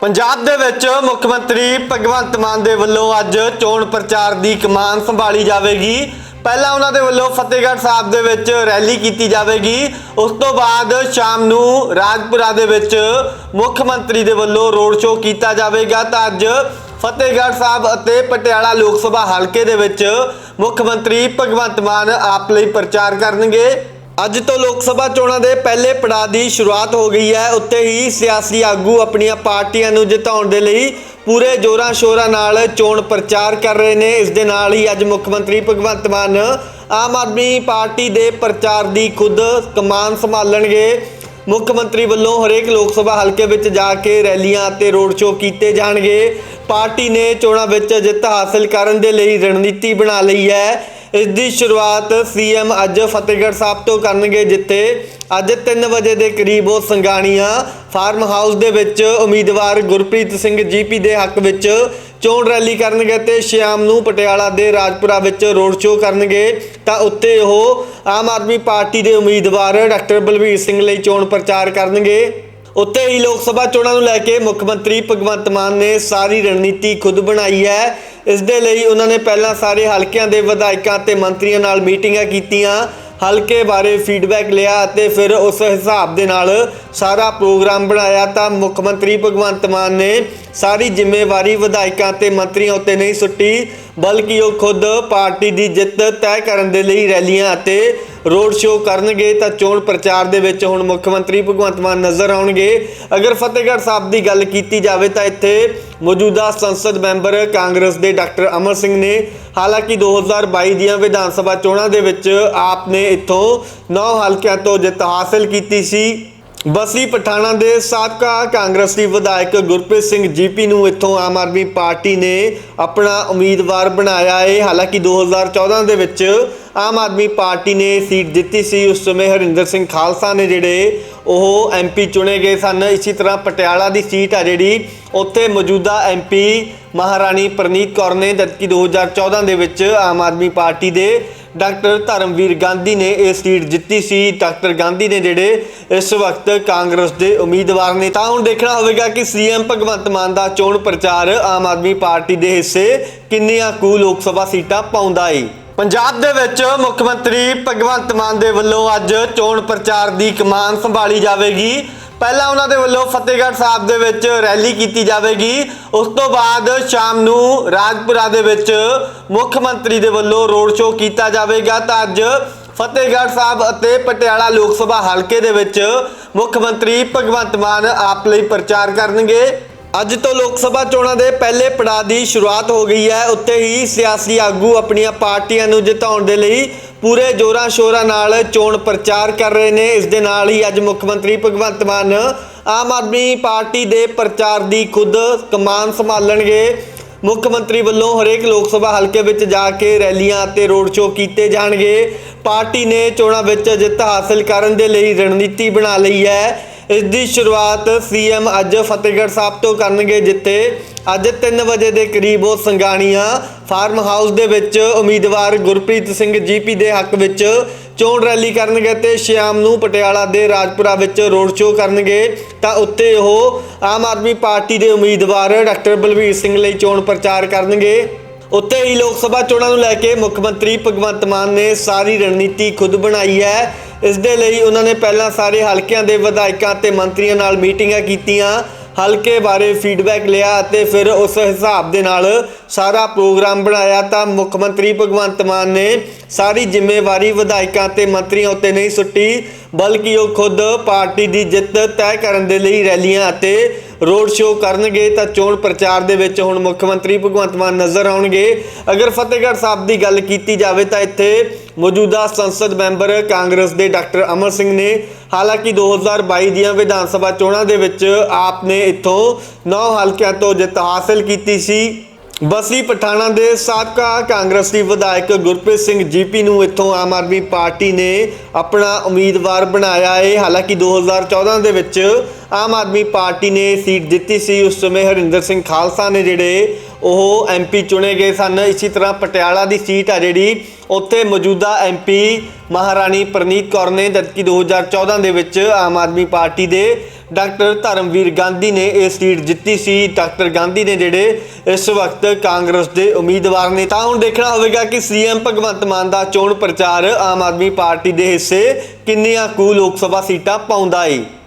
ਪੰਜਾਬ ਦੇ ਵਿੱਚ ਮੁੱਖ ਮੰਤਰੀ ਭਗਵੰਤ ਮਾਨ ਦੇ ਵੱਲੋਂ ਅੱਜ ਚੋਣ ਪ੍ਰਚਾਰ ਦੀ ਕਮਾਨ ਸੰਭਾਲੀ ਜਾਵੇਗੀ। ਪਹਿਲਾਂ ਉਹਨਾਂ ਦੇ ਵੱਲੋਂ ਫਤਿਹਗੜ੍ਹ ਸਾਹਿਬ ਦੇ ਵਿੱਚ ਰੈਲੀ ਕੀਤੀ ਜਾਵੇਗੀ। ਉਸ ਤੋਂ ਬਾਅਦ ਸ਼ਾਮ ਨੂੰ ਰਾਜਪੁਰਾ ਦੇ ਵਿੱਚ ਮੁੱਖ ਮੰਤਰੀ ਦੇ ਵੱਲੋਂ ਰੋਡ ਸ਼ੋਅ ਕੀਤਾ ਜਾਵੇਗਾ ਤਾਂ ਅੱਜ ਫਤਿਹਗੜ੍ਹ ਸਾਹਿਬ ਅਤੇ ਪਟਿਆਲਾ ਲੋਕ ਸਭਾ ਹਲਕੇ ਦੇ ਵਿੱਚ ਮੁੱਖ ਮੰਤਰੀ ਭਗਵੰਤ ਮਾਨ ਆਪ ਲਈ ਪ੍ਰਚਾਰ ਕਰਨਗੇ। ਅੱਜ ਤੋਂ ਲੋਕ ਸਭਾ ਚੋਣਾਂ ਦੇ ਪਹਿਲੇ ਪੜਾਅ ਦੀ ਸ਼ੁਰੂਆਤ ਹੋ ਗਈ ਹੈ। ਉੱਤੇ ਹੀ ਸਿਆਸੀ ਆਗੂ ਆਪਣੀਆਂ ਪਾਰਟੀਆਂ ਨੂੰ ਜਿਤਾਉਣ ਦੇ ਲਈ ਪੂਰੇ ਜੋਰਾਂ ਸ਼ੋਰਾਂ ਨਾਲ ਚੋਣ ਪ੍ਰਚਾਰ ਕਰ ਰਹੇ ਨੇ। ਇਸ ਦੇ ਨਾਲ ਹੀ ਅੱਜ ਮੁੱਖ ਮੰਤਰੀ ਭਗਵੰਤ ਮਾਨ ਆਮ ਆਦਮੀ ਪਾਰਟੀ ਦੇ ਪ੍ਰਚਾਰ ਦੀ ਖੁਦ ਕਮਾਨ ਸੰਭਾਲਣਗੇ। ਮੁੱਖ ਮੰਤਰੀ ਵੱਲੋਂ ਹਰੇਕ ਲੋਕ ਸਭਾ ਹਲਕੇ ਵਿੱਚ ਜਾ ਕੇ ਰੈਲੀਆਂ ਅਤੇ ਰੋਡ ਸ਼ੋਅ ਕੀਤੇ ਜਾਣਗੇ। ਪਾਰਟੀ ਨੇ ਚੋਣਾਂ ਵਿੱਚ ਜਿੱਤ ਹਾਸਲ ਕਰਨ ਦੇ ਲਈ ਰਣਨੀਤੀ ਬਣਾ ਲਈ ਹੈ। ਇਸ ਦੀ ਸ਼ੁਰੂਆਤ ਸੀਐਮ ਅੱਜ ਫਤਿਹਗੜ੍ਹ ਸਾਹਿਬ ਤੋਂ ਕਰਨਗੇ, ਜਿੱਥੇ ਅੱਜ 3 ਵਜੇ ਦੇ ਕਰੀਬ ਉਹ ਸੰਗਾਣੀਆਂ ਫਾਰਮ ਹਾਊਸ ਦੇ ਵਿੱਚ ਉਮੀਦਵਾਰ ਗੁਰਪ੍ਰੀਤ ਸਿੰਘ ਜੀਪੀ ਦੇ ਹੱਕ ਵਿੱਚ ਚੋਣ ਰੈਲੀ ਕਰਨਗੇ ਤੇ ਸ਼ਾਮ ਨੂੰ ਪਟਿਆਲਾ ਦੇ ਰਾਜਪੁਰਾ ਵਿੱਚ ਰੋਡ ਸ਼ੋਅ ਕਰਨਗੇ, ਤਾਂ ਉੱਤੇ ਉਹ ਆਮ ਆਦਮੀ ਪਾਰਟੀ ਦੇ ਉਮੀਦਵਾਰ ਡਾਕਟਰ ਬਲਵੀਰ ਸਿੰਘ ਲਈ ਚੋਣ ਪ੍ਰਚਾਰ ਕਰਨਗੇ। ਉੱਤੇ ਹੀ ਲੋਕ ਸਭਾ ਚੋਣਾਂ ਨੂੰ ਲੈ ਕੇ ਮੁੱਖ ਮੰਤਰੀ ਭਗਵੰਤ ਮਾਨ ਨੇ ਸਾਰੀ ਰਣਨੀਤੀ ਖੁਦ ਬਣਾਈ ਹੈ। ਇਸ ਦੇ ਲਈ ਉਹਨਾਂ ਨੇ ਪਹਿਲਾਂ ਸਾਰੇ ਹਲਕਿਆਂ ਦੇ ਵਿਧਾਇਕਾਂ ਤੇ ਮੰਤਰੀਆਂ ਨਾਲ ਮੀਟਿੰਗਾਂ ਕੀਤੀਆਂ, ਹਲਕੇ ਬਾਰੇ ਫੀਡਬੈਕ ਲਿਆ ਅਤੇ ਫਿਰ ਉਸ ਹਿਸਾਬ ਦੇ ਨਾਲ ਸਾਰਾ ਪ੍ਰੋਗਰਾਮ ਬਣਾਇਆ ਤਾਂ ਮੁੱਖ ਮੰਤਰੀ ਭਗਵੰਤ ਮਾਨ ਨੇ ਸਾਰੀ ਜ਼ਿੰਮੇਵਾਰੀ ਵਿਧਾਇਕਾਂ ਤੇ ਮੰਤਰੀਆਂ ਉੱਤੇ ਨਹੀਂ ਸੁੱਟੀ, ਬਲਕਿ ਉਹ ਖੁਦ ਪਾਰਟੀ ਦੀ ਜਿੱਤ ਤੈਅ ਕਰਨ ਦੇ ਲਈ ਰੈਲੀਆਂ ਅਤੇ ਰੋਡ ਸ਼ੋਅ ਕਰਨਗੇ ਤਾਂ ਚੋਣ ਪ੍ਰਚਾਰ ਦੇ ਵਿੱਚ ਹੁਣ ਮੁੱਖ ਮੰਤਰੀ ਭਗਵੰਤ ਮਾਨ ਨਜ਼ਰ ਆਉਣਗੇ। ਅਗਰ ਫਤਿਹਗੜ੍ਹ ਸਾਹਿਬ ਦੀ ਗੱਲ ਕੀਤੀ ਜਾਵੇ ਤਾਂ ਇੱਥੇ ਮੌਜੂਦਾ ਸੰਸਦ ਮੈਂਬਰ ਕਾਂਗਰਸ ਦੇ ਡਾਕਟਰ ਅਮਰ ਸਿੰਘ ਨੇ, ਹਾਲਾਂਕਿ 2022 ਦੀਆਂ ਵਿਧਾਨ ਸਭਾ ਚੋਣਾਂ ਦੇ ਵਿੱਚ ਆਪ ਨੇ ਇੱਥੋਂ 9 ਹਲਕਿਆਂ ਤੋਂ ਜਿੱਤ ਹਾਸਲ ਕੀਤੀ ਸੀ। ਬਸੀ ਪਠਾਣਾ ਦੇ ਸਾਬਕਾ ਕਾਂਗਰਸੀ ਵਿਧਾਇਕ ਗੁਰਪ੍ਰੀਤ ਸਿੰਘ ਜੀਪੀ ਨੂੰ ਇੱਥੋਂ ਆਮ ਆਦਮੀ ਪਾਰਟੀ ਨੇ ਆਪਣਾ ਉਮੀਦਵਾਰ ਬਣਾਇਆ ਹੈ ਹਾਲਾਂਕਿ 2014 ਦੇ ਵਿੱਚ ਆਮ ਆਦਮੀ ਪਾਰਟੀ ਨੇ ਸੀਟ ਦਿੱਤੀ ਸੀ। ਉਸ ਸਮੇਂ ਹਰਿੰਦਰ ਸਿੰਘ ਖਾਲਸਾ ਨੇ ਜਿਹੜੇ ਉਹ ਐਮਪੀ ਚੁਣੇ ਗਏ ਸਨ। ਇਸੇ ਤਰ੍ਹਾਂ ਪਟਿਆਲਾ ਦੀ ਸੀਟ ਆ ਜਿਹੜੀ, ਉੱਥੇ ਮੌਜੂਦਾ ਐਮਪੀ ਮਹਾਰਾਣੀ ਪ੍ਰਨੀਤ ਕੌਰ ਨੇ, ਜਦਕਿ 2014 ਦੇ ਵਿੱਚ ਆਮ ਆਦਮੀ ਪਾਰਟੀ ਦੇ ਡਾਕਟਰ ਧਰਮਵੀਰ ਗਾਂਧੀ ਨੇ ਇਹ ਸੀਟ ਜਿੱਤੀ ਸੀ। ਡਾਕਟਰ ਗਾਂਧੀ ਨੇ ਜਿਹੜੇ ਇਸ ਵਕਤ ਕਾਂਗਰਸ ਦੇ ਉਮੀਦਵਾਰ ਨੇ, ਤਾਂ ਹੁਣ ਦੇਖਣਾ ਹੋਵੇਗਾ ਕਿ ਸੀਐਮ ਭਗਵੰਤ ਮਾਨ ਦਾ ਚੋਣ ਪ੍ਰਚਾਰ ਆਮ ਆਦਮੀ ਪਾਰਟੀ ਦੇ ਹਿੱਸੇ ਕਿੰਨੀਆਂ ਕੁ ਲੋਕ ਸਭਾ ਸੀਟਾਂ ਪਾਉਂਦਾ ਏ। ਪੰਜਾਬ ਦੇ ਵਿੱਚ ਮੁੱਖ ਮੰਤਰੀ ਭਗਵੰਤ ਮਾਨ ਦੇ ਵੱਲੋਂ ਅੱਜ ਚੋਣ ਪ੍ਰਚਾਰ ਦੀ ਕਮਾਨ ਸੰਭਾਲੀ ਜਾਵੇਗੀ। ਪਹਿਲਾਂ ਉਹਨਾਂ ਦੇ ਵੱਲੋਂ ਫਤਿਹਗੜ੍ਹ ਸਾਹਿਬ ਦੇ ਵਿੱਚ ਰੈਲੀ ਕੀਤੀ ਜਾਵੇਗੀ। ਉਸ ਤੋਂ ਬਾਅਦ ਸ਼ਾਮ ਨੂੰ ਰਾਜਪੁਰਾ ਦੇ ਵਿੱਚ ਮੁੱਖ ਮੰਤਰੀ ਦੇ ਵੱਲੋਂ ਰੋਡ ਸ਼ੋਅ ਕੀਤਾ ਜਾਵੇਗਾ ਤਾਂ ਅੱਜ ਫਤਿਹਗੜ੍ਹ ਸਾਹਿਬ ਅਤੇ ਪਟਿਆਲਾ ਲੋਕ ਸਭਾ ਹਲਕੇ ਦੇ ਵਿੱਚ ਮੁੱਖ ਮੰਤਰੀ ਭਗਵੰਤ ਮਾਨ ਆਪ ਲਈ ਪ੍ਰਚਾਰ ਕਰਨਗੇ। ਅੱਜ ਤੋਂ ਲੋਕ ਸਭਾ ਚੋਣਾਂ ਦੇ ਪਹਿਲੇ ਪੜਾਅ ਦੀ ਸ਼ੁਰੂਆਤ ਹੋ ਗਈ ਹੈ। ਉੱਤੇ ਹੀ ਸਿਆਸੀ ਆਗੂ ਆਪਣੀਆਂ ਪਾਰਟੀਆਂ ਨੂੰ ਜਿਤਾਉਣ ਦੇ ਲਈ ਪੂਰੇ ਜੋਰਾਂ ਸ਼ੋਰਾਂ ਨਾਲ ਚੋਣ ਪ੍ਰਚਾਰ ਕਰ ਰਹੇ ਨੇ। ਇਸ ਦੇ ਨਾਲ ਹੀ ਅੱਜ ਮੁੱਖ ਮੰਤਰੀ ਭਗਵੰਤ ਮਾਨ ਆਮ ਆਦਮੀ ਪਾਰਟੀ ਦੇ ਪ੍ਰਚਾਰ ਦੀ ਖੁਦ ਕਮਾਨ ਸੰਭਾਲਣਗੇ। ਮੁੱਖ ਮੰਤਰੀ ਵੱਲੋਂ ਹਰੇਕ ਲੋਕ ਸਭਾ ਹਲਕੇ ਵਿੱਚ ਜਾ ਕੇ ਰੈਲੀਆਂ ਅਤੇ ਰੋਡ ਸ਼ੋਅ ਕੀਤੇ ਜਾਣਗੇ। ਪਾਰਟੀ ਨੇ ਚੋਣਾਂ ਵਿੱਚ ਜਿੱਤ ਹਾਸਲ ਕਰਨ ਦੇ ਲਈ ਰਣਨੀਤੀ ਬਣਾ ਲਈ ਹੈ। ਇਸ ਦੀ ਸ਼ੁਰੂਆਤ ਸੀਐਮ ਅੱਜ ਫਤਿਹਗੜ੍ਹ ਸਾਹਿਬ ਤੋਂ ਕਰਨਗੇ, ਜਿੱਥੇ ਅੱਜ 3 ਵਜੇ ਦੇ ਕਰੀਬ ਉਹ ਸੰਗਾਣੀਆਂ ਫਾਰਮ ਹਾਊਸ ਦੇ ਵਿੱਚ ਉਮੀਦਵਾਰ ਗੁਰਪ੍ਰੀਤ ਸਿੰਘ ਜੀਪੀ ਦੇ ਹੱਕ ਵਿੱਚ ਚੋਣ ਰੈਲੀ ਕਰਨਗੇ ਤੇ ਸ਼ਾਮ ਨੂੰ ਪਟਿਆਲਾ ਦੇ ਰਾਜਪੁਰਾ ਵਿੱਚ ਰੋਡ ਸ਼ੋਅ ਕਰਨਗੇ। ਤਾਂ ਉੱਤੇ ਉਹ ਆਮ ਆਦਮੀ ਪਾਰਟੀ ਦੇ ਉਮੀਦਵਾਰ ਡਾਕਟਰ ਬਲਵੀਰ ਸਿੰਘ ਲਈ ਚੋਣ ਪ੍ਰਚਾਰ ਕਰਨਗੇ। ਉੱਤੇ ਹੀ ਲੋਕ ਸਭਾ ਚੋਣਾਂ ਨੂੰ ਲੈ ਕੇ ਮੁੱਖ ਮੰਤਰੀ ਭਗਵੰਤ ਮਾਨ ਨੇ ਸਾਰੀ ਰਣਨੀਤੀ ਖੁਦ ਬਣਾਈ ਹੈ। ਇਸ ਦੇ ਲਈ ਉਹਨਾਂ ਨੇ ਪਹਿਲਾਂ ਸਾਰੇ ਹਲਕਿਆਂ ਦੇ ਵਿਧਾਇਕਾਂ ਤੇ ਮੰਤਰੀਆਂ ਨਾਲ ਮੀਟਿੰਗਾਂ ਕੀਤੀਆਂ, ਹਲਕੇ ਬਾਰੇ ਫੀਡਬੈਕ ਲਿਆ ਅਤੇ ਫਿਰ ਉਸ ਹਿਸਾਬ ਦੇ ਨਾਲ ਸਾਰਾ ਪ੍ਰੋਗਰਾਮ ਬਣਾਇਆ ਤਾਂ ਮੁੱਖ ਮੰਤਰੀ ਭਗਵੰਤ ਮਾਨ ਨੇ ਸਾਰੀ ਜ਼ਿੰਮੇਵਾਰੀ ਵਿਧਾਇਕਾਂ ਤੇ ਮੰਤਰੀਆਂ ਉੱਤੇ ਨਹੀਂ ਸੁੱਟੀ, ਬਲਕਿ ਉਹ ਖੁਦ ਪਾਰਟੀ ਦੀ ਜਿੱਤ ਤੈਅ ਕਰਨ ਦੇ ਲਈ ਰੈਲੀਆਂ ਅਤੇ ਰੋਡ ਸ਼ੋਅ ਕਰਨਗੇ ਤਾਂ ਚੋਣ ਪ੍ਰਚਾਰ ਦੇ ਵਿੱਚ ਹੁਣ ਮੁੱਖ ਮੰਤਰੀ ਭਗਵੰਤ ਮਾਨ ਨਜ਼ਰ ਆਉਣਗੇ। ਅਗਰ ਫਤਿਹਗੜ੍ਹ ਸਾਹਿਬ ਦੀ ਗੱਲ ਕੀਤੀ ਜਾਵੇ ਤਾਂ ਇੱਥੇ ਮੌਜੂਦਾ ਸੰਸਦ ਮੈਂਬਰ ਕਾਂਗਰਸ ਦੇ ਡਾਕਟਰ ਅਮਰ ਸਿੰਘ ਨੇ ਹਾਲਾਂਕਿ 2022 ਦੀਆਂ ਵਿਧਾਨ ਸਭਾ ਚੋਣਾਂ ਦੇ ਵਿੱਚ ਆਪ ਨੇ ਇੱਥੋਂ 9 ਹਲਕਿਆਂ ਤੋਂ ਜਿੱਤ ਹਾਸਲ ਕੀਤੀ ਸੀ। ਬਸੀ ਪਠਾਣਾ ਦੇ ਸਾਬਕਾ ਕਾਂਗਰਸੀ ਵਿਧਾਇਕ ਗੁਰਪ੍ਰੀਤ ਸਿੰਘ ਜੀਪੀ ਨੂੰ ਇੱਥੋਂ ਆਮ ਆਦਮੀ ਪਾਰਟੀ ਨੇ ਆਪਣਾ ਉਮੀਦਵਾਰ ਬਣਾਇਆ ਹੈ ਹਾਲਾਂਕਿ 2014 ਦੇ ਵਿੱਚ ਆਮ ਆਦਮੀ ਪਾਰਟੀ ਨੇ ਸੀਟ ਦਿੱਤੀ ਸੀ। ਉਸ ਸਮੇਂ ਹਰਿੰਦਰ ਸਿੰਘ ਖਾਲਸਾ ਨੇ ਜਿਹੜੇ ਉਹ ਐਮਪੀ ਚੁਣੇ ਗਏ ਸਨ। ਇਸੇ ਤਰ੍ਹਾਂ ਪਟਿਆਲਾ ਦੀ ਸੀਟ ਆ ਜਿਹੜੀ ਉੱਥੇ ਮੌਜੂਦਾ ਐਮਪੀ ਮਹਾਰਾਣੀ ਪ੍ਰਨੀਤ ਕੌਰ ਨੇ ਜਦਕਿ 2014 ਦੇ ਵਿੱਚ ਆਮ ਆਦਮੀ ਪਾਰਟੀ ਦੇ ਡਾਕਟਰ ਧਰਮਵੀਰ ਗਾਂਧੀ ਨੇ ਇਹ ਸੀਟ ਜਿੱਤੀ ਸੀ, ਡਾਕਟਰ ਗਾਂਧੀ ਨੇ ਜਿਹੜੇ ਇਸ ਵਕਤ ਕਾਂਗਰਸ ਦੇ ਉਮੀਦਵਾਰ ਨੇ, ਤਾਂ ਹੁਣ ਦੇਖਣਾ ਹੋਵੇਗਾ ਕਿ ਸੀਐਮ ਭਗਵੰਤ ਮਾਨ ਦਾ ਚੋਣ ਪ੍ਰਚਾਰ ਆਮ ਆਦਮੀ ਪਾਰਟੀ ਦੇ ਹਿੱਸੇ ਕਿੰਨੀਆਂ ਕੁ ਲੋਕ ਸਭਾ ਸੀਟਾਂ ਪਾਉਂਦਾ ਏ।